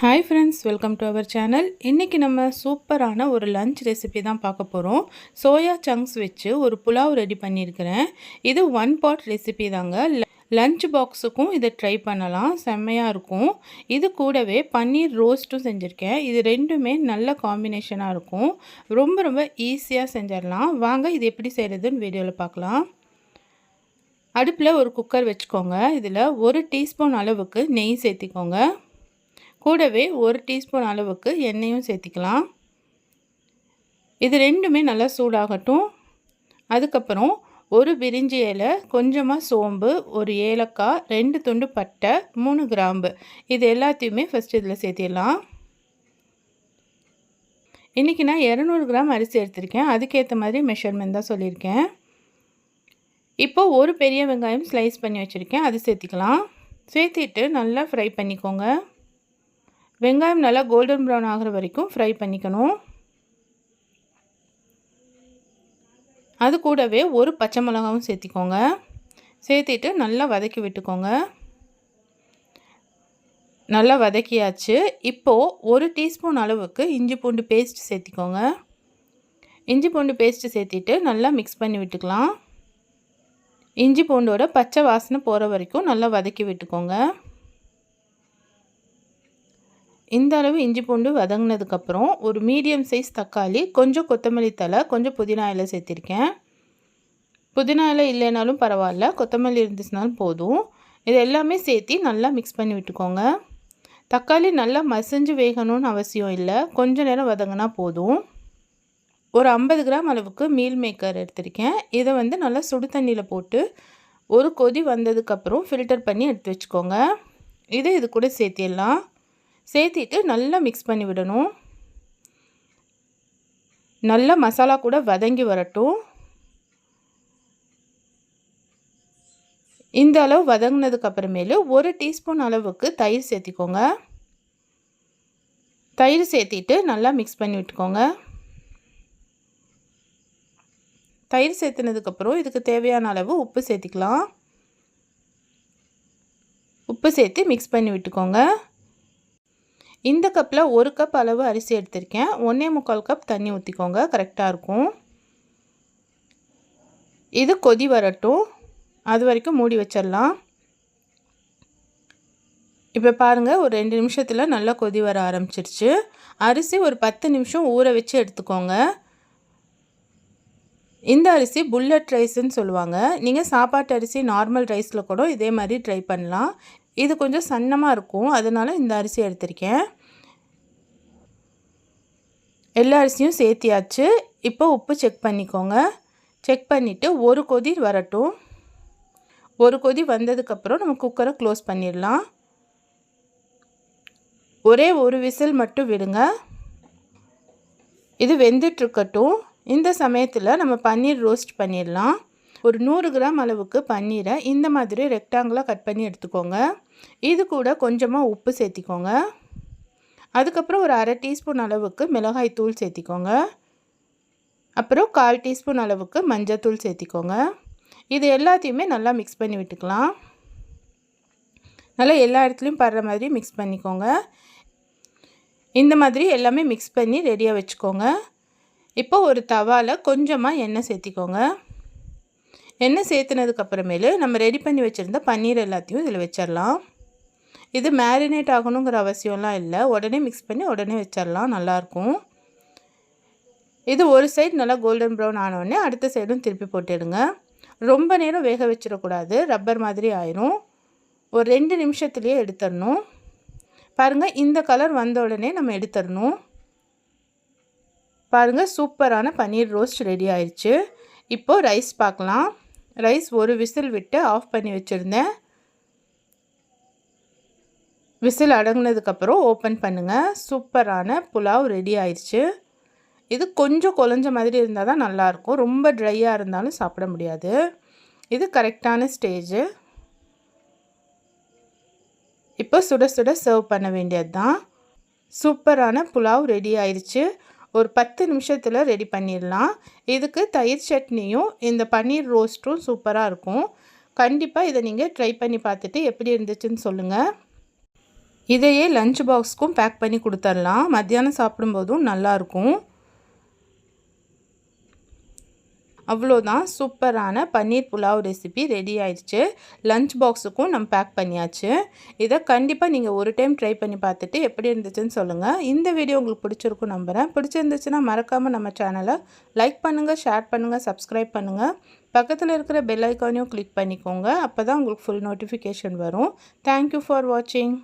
Hi friends welcome to our channel இன்றைக்கி நம்ம சூப்பரான ஒரு லஞ்ச் ரெசிபி தான் பார்க்க போகிறோம் சோயா சங்க்ஸ் வச்சு ஒரு புலாவ் ரெடி பண்ணியிருக்கிறேன். இது ஒன் பாட் ரெசிபி தாங்க. லஞ்ச் பாக்ஸுக்கும் இதை ட்ரை பண்ணலாம். செம்மையாக இருக்கும். இது கூடவே பன்னீர் ரோஸ்ட்டும் செஞ்சுருக்கேன். இது ரெண்டுமே நல்ல காம்பினேஷனாக இருக்கும். ரொம்ப ரொம்ப ஈஸியாக செஞ்சிடலாம். வாங்க இது எப்படி செய்கிறதுன்னு வீடியோவில் பார்க்கலாம். அடுப்பில் ஒரு குக்கர் வச்சுக்கோங்க. இதில் ஒரு டீஸ்பூன் அளவுக்கு நெய் சேர்த்திக்கோங்க. கூடவே ஒரு டீஸ்பூன் அளவுக்கு எண்ணெயும் சேர்த்திக்கலாம். இது ரெண்டுமே நல்லா சூடாகட்டும். அதுக்கப்புறம் ஒரு பிரிஞ்சி இலை கொஞ்சமாக சோம்பு ஒரு ஏலக்காய் ரெண்டு துண்டு பட்டை மூணு கிராம்பு. இது எல்லாத்தையுமே ஃபஸ்ட் இதில் சேர்த்திடலாம். இன்றைக்கி நான் இரநூறு கிராம் அரிசி எடுத்திருக்கேன். அதுக்கேற்ற மாதிரி மெஷர்மெண்ட் தான் சொல்லியிருக்கேன். இப்போது ஒரு பெரிய வெங்காயம் ஸ்லைஸ் பண்ணி வச்சுருக்கேன். அது சேர்த்திக்கலாம். சேர்த்திட்டு நல்லா ஃப்ரை பண்ணிக்கோங்க. வெங்காயம் நல்லா கோல்டன் ப்ரௌன் ஆகிற வரைக்கும் ஃப்ரை பண்ணிக்கணும். அது கூடவே ஒரு பச்சை மிளகாவும் சேர்த்திக்கோங்க. சேர்த்திட்டு நல்லா வதக்கி விட்டுக்கோங்க. நல்லா வதக்கியாச்சு. இப்போது ஒரு டீஸ்பூன் அளவுக்கு இஞ்சி பூண்டு பேஸ்ட் சேர்த்திக்கோங்க. இஞ்சி பூண்டு பேஸ்ட்டு சேர்த்திட்டு நல்லா மிக்ஸ் பண்ணி விட்டுக்கலாம். இஞ்சி பூண்டோட பச்சை வாசனை போகிற வரைக்கும் நல்லா வதக்கி விட்டுக்கோங்க. இந்த அளவு இஞ்சி பூண்டு வதங்கினதுக்கப்புறம் ஒரு மீடியம் சைஸ் தக்காளி கொஞ்சம் கொத்தமல்லி தலை கொஞ்சம் புதினா இலை சேர்த்திருக்கேன். புதினா இலை இல்லைனாலும் பரவாயில்ல கொத்தமல்லி இருந்துச்சுனாலும் போதும். இது எல்லாமே சேர்த்து நல்லா மிக்ஸ் பண்ணி விட்டுக்கோங்க. தக்காளி நல்லா மசிஞ்சு வேகணும்னு அவசியம் இல்லை கொஞ்சம் நேரம் வதங்கினா போதும். ஒரு ஐம்பது கிராம் அளவுக்கு மீல் மேக்கர் எடுத்திருக்கேன். இதை வந்து நல்லா சுடு தண்ணியில் போட்டு ஒரு கொதி வந்ததுக்கப்புறம் ஃபில்டர் பண்ணி எடுத்து வச்சுக்கோங்க. இதை இது கூட சேர்த்திடலாம். சேர்த்திட்டு நல்லா மிக்ஸ் பண்ணி விடணும். நல்லா மசாலா கூட வதங்கி வரட்டும். இந்த அளவு வதங்கினதுக்கு அப்புறமேலு ஒரு டீஸ்பூன் அளவுக்கு தயிர் சேர்த்திக்கோங்க. தயிர் சேர்த்திட்டு நல்லா மிக்ஸ் பண்ணி விட்டுக்கோங்க. தயிர் சேர்த்துனதுக்கப்புறம் இதுக்கு தேவையான அளவு உப்பு சேர்த்திக்கலாம். உப்பு சேர்த்து மிக்ஸ் பண்ணி விட்டுக்கோங்க. இந்த கப்பில் ஒரு கப் அளவு அரிசி எடுத்திருக்கேன். ஒன்றே முக்கால் கப் தண்ணி ஊற்றிக்கோங்க கரெக்டாக இருக்கும். இது கொதி வரட்டும். அது வரைக்கும் மூடி வச்சிடலாம். இப்போ பாருங்கள் ஒரு ரெண்டு நிமிஷத்தில் நல்லா கொதி வர ஆரம்பிச்சிருச்சு. அரிசி ஒரு பத்து நிமிஷம் ஊற வச்சு எடுத்துக்கோங்க. இந்த அரிசி புல்லட் ரைஸ்ன்னு சொல்லுவாங்க. நீங்கள் சாப்பாட்டு அரிசி நார்மல் ரைஸில் கூட இதே மாதிரி ட்ரை பண்ணலாம். இது கொஞ்சம் சன்னமாக இருக்கும். அதனால் இந்த அரிசி எடுத்திருக்கேன். எல்லா அரிசியும் சேர்த்தியாச்சு. இப்போ உப்பு செக் பண்ணிக்கோங்க. செக் பண்ணிவிட்டு ஒரு கொதி வரட்டும். ஒரு கொதி வந்ததுக்கப்புறம் நம்ம குக்கரை க்ளோஸ் பண்ணிடலாம். ஒரே ஒரு விசில் மட்டும் விடுங்க. இது வெந்துட்டுருக்கட்டும் இந்த சமயத்தில் நம்ம பன்னீர் ரோஸ்ட் பண்ணிடலாம். ஒரு நூறு கிராம் அளவுக்கு பன்னீரை இந்த மாதிரி ரெக்டாங்கிளாக கட் பண்ணி எடுத்துக்கோங்க. இது கூட கொஞ்சமாக உப்பு சேர்த்திக்கோங்க. அதுக்கப்புறம் ஒரு அரை டீஸ்பூன் அளவுக்கு மிளகாய் தூள் சேர்த்திக்கோங்க. அப்புறம் கால் டீஸ்பூன் அளவுக்கு மஞ்சத்தூள் சேர்த்திக்கோங்க. இது எல்லாத்தையுமே நல்லா மிக்ஸ் பண்ணி விட்டுக்கலாம். நல்லா எல்லா இடத்துலையும் படுற மாதிரி மிக்ஸ் பண்ணிக்கோங்க. இந்த மாதிரி எல்லாமே மிக்ஸ் பண்ணி ரெடியாக வச்சுக்கோங்க. இப்போ ஒரு தவாவில் கொஞ்சமாக எண்ணெய் சேர்த்திக்கோங்க. எண்ணெய் சேர்த்துனதுக்கப்புறமேலு நம்ம ரெடி பண்ணி வச்சுருந்த பன்னீர் எல்லாத்தையும் இதில் வச்சிடலாம் இது மேரினேட் ஆகணுங்கிற அவசியம்லாம் இல்லை. உடனே மிக்ஸ் பண்ணி உடனே வச்சிடலாம். நல்லாயிருக்கும். இது ஒரு சைடு நல்லா கோல்டன் ப்ரௌன் ஆனோடனே அடுத்த சைடும் திருப்பி போட்டுடுங்க. ரொம்ப நேரம் வேக வச்சிடக்கூடாது. ரப்பர் மாதிரி ஆயிரும். ஒரு ரெண்டு நிமிஷத்துலேயே எடுத்துடணும். பாருங்கள் இந்த கலர் வந்த உடனே நம்ம எடுத்துடணும். பாருங்கள் சூப்பரான பன்னீர் ரோஸ்ட் ரெடி ஆயிடுச்சு இப்போது ரைஸ் பார்க்கலாம். ரைஸ் ஒரு விசில் விட்டு ஆஃப் பண்ணி வச்சுருந்தேன். விசில் அடங்கினதுக்கப்புறம் ஓப்பன் பண்ணுங்கள் சூப்பரான புலாவ் ரெடி ஆயிடுச்சு. இது கொஞ்சம் குழஞ்ச மாதிரி இருந்தால் தான் நல்லாயிருக்கும். ரொம்ப ட்ரையாக இருந்தாலும் சாப்பிட முடியாது. இது கரெக்டான ஸ்டேஜு இப்போ சுட சுட சர்வ் பண்ண வேண்டியது தான். சூப்பரான புலாவ் ரெடி ஆயிடுச்சு. ஒரு பத்து நிமிஷத்தில் ரெடி பண்ணிடலாம். இதுக்கு தயிர் சட்னியும் இந்த பன்னீர் ரோஸ்ட்டும் சூப்பராக இருக்கும். கண்டிப்பாக இதை நீங்கள் ட்ரை பண்ணி பார்த்துட்டு எப்படி இருந்துச்சுன்னு சொல்லுங்கள் இதையே லஞ்ச் பாக்ஸ்க்கும் பேக் பண்ணி கொடுத்துர்லாம். மத்தியானம் சாப்பிடும்போதும் நல்லாயிருக்கும். அவ்வளோதான். சூப்பரான பன்னீர் புலாவ் ரெசிபி ரெடி ஆயிடுச்சு. லஞ்ச் பாக்ஸுக்கும் நம்ம பேக் பண்ணியாச்சு. இதை கண்டிப்பாக நீங்கள் ஒரு டைம் ட்ரை பண்ணி பார்த்துட்டு எப்படி இருந்துச்சுன்னு சொல்லுங்கள் இந்த வீடியோ உங்களுக்கு பிடிச்சிருக்கும் நம்புகிறேன் பிடிச்சிருந்துச்சுன்னா மறக்காமல் நம்ம சேனலை லைக் பண்ணுங்கள் ஷேர் பண்ணுங்கள் சப்ஸ்கிரைப் பண்ணுங்கள் பக்கத்தில் இருக்கிற பெல் ஐக்கானையும் கிளிக் பண்ணிக்கோங்க. அப்போ தான் உங்களுக்கு ஃபுல் நோட்டிஃபிகேஷன் வரும். தேங்க்யூ ஃபார் வாட்சிங்